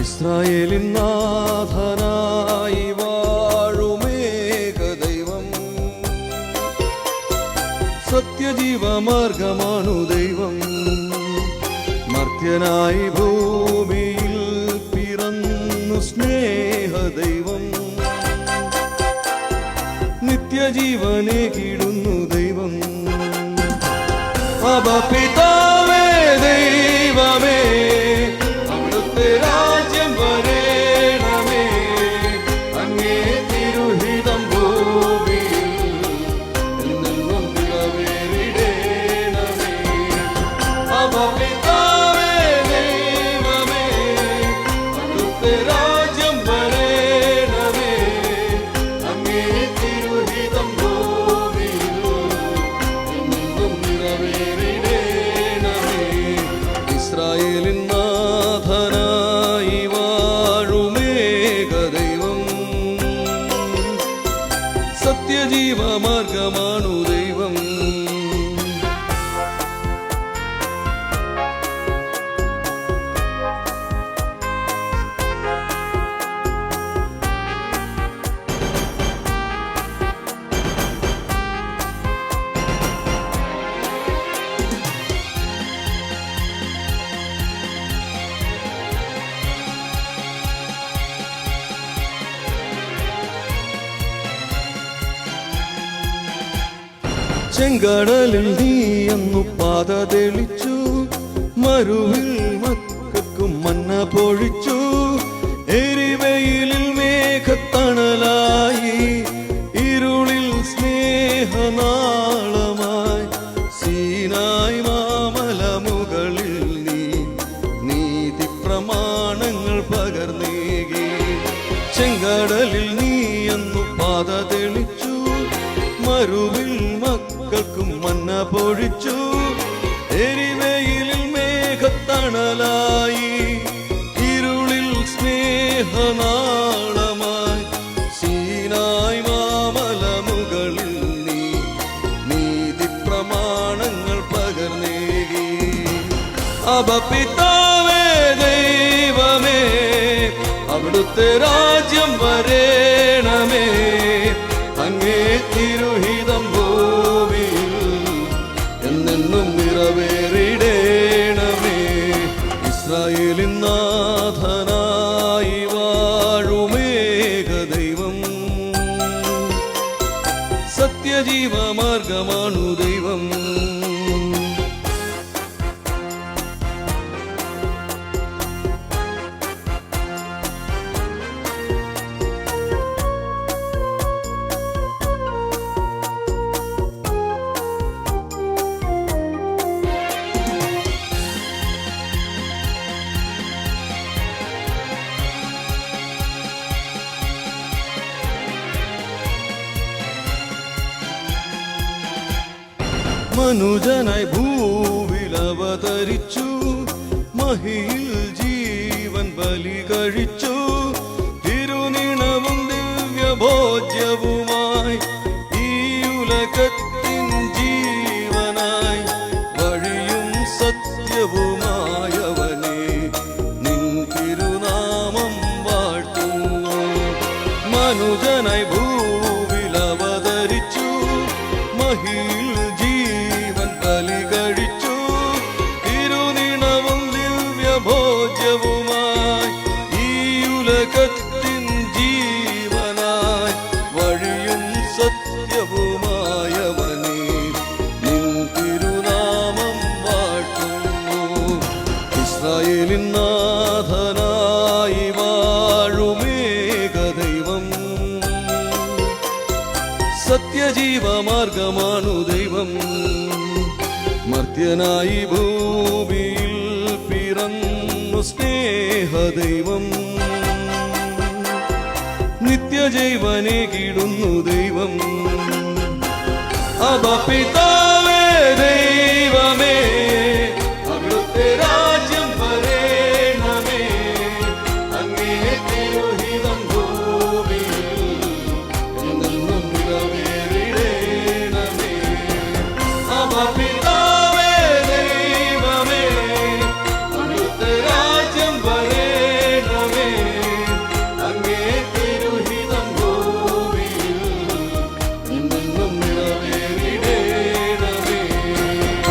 ഇസ്രായേലിൻ നാഥനായി വാഴുമേക ദൈവം. സത്യജീവമാർഗമാണു ദൈവം. മർത്യനായി ഭൂമിയിൽ പിറന്നു സ്നേഹ ദൈവം. നിത്യജീവനെ കിടുന്നു ദൈവം. അബ സത്യജീവമാർഗമാണു ചെങ്കടലിൽ നീ അന്നു പാത തെളിച്ചു. മരുവിൽ മക്കൾക്കും മന്ന പൊഴിച്ചു. എരിവെയിലിൽ മേഘത്തണലായി. ഇരുളിൽ സ്നേഹനാളമായി. സീനായി മാമല മുകളിൽ നീ നീതി പ്രമാണങ്ങൾ പകർന്നേകി. ചെങ്കടലിൽ നീ അന്നു പാത തെളിച്ചു. മരുവിൽ മക്കൾക്കും മന്ന പൊഴിച്ചു. എരിവെയിലിൽ മേഘത്തണലായി. ഇരുളിൽ സ്നേഹനാളമായി. സീനായി മാമല മുകളിൽ നീ നീതി പ്രമാണങ്ങൾ പകർന്നേകി അപപിതാവേ ദൈവമേ അവിടുത്തെ രാജ്യം വരേണമേ. നാഥനായി വാഴുമേക ദൈവം സത്യജീവമാർഗമാണു മനുജനായി ഭൂവിൽ അവതരിച്ചു മഹിയിൽ ജീവൻ ബലി കഴിച്ചു. നാഥനായി വാഴുമേക ദൈവം സത്യജീവമാർഗമാണു ദൈവം. മർത്യനായി ഭൂമിയിൽ പിറന്നു സ്നേഹ ദൈവം നിത്യജൈവനെ കിടുന്നു ദൈവം. അപപിതാ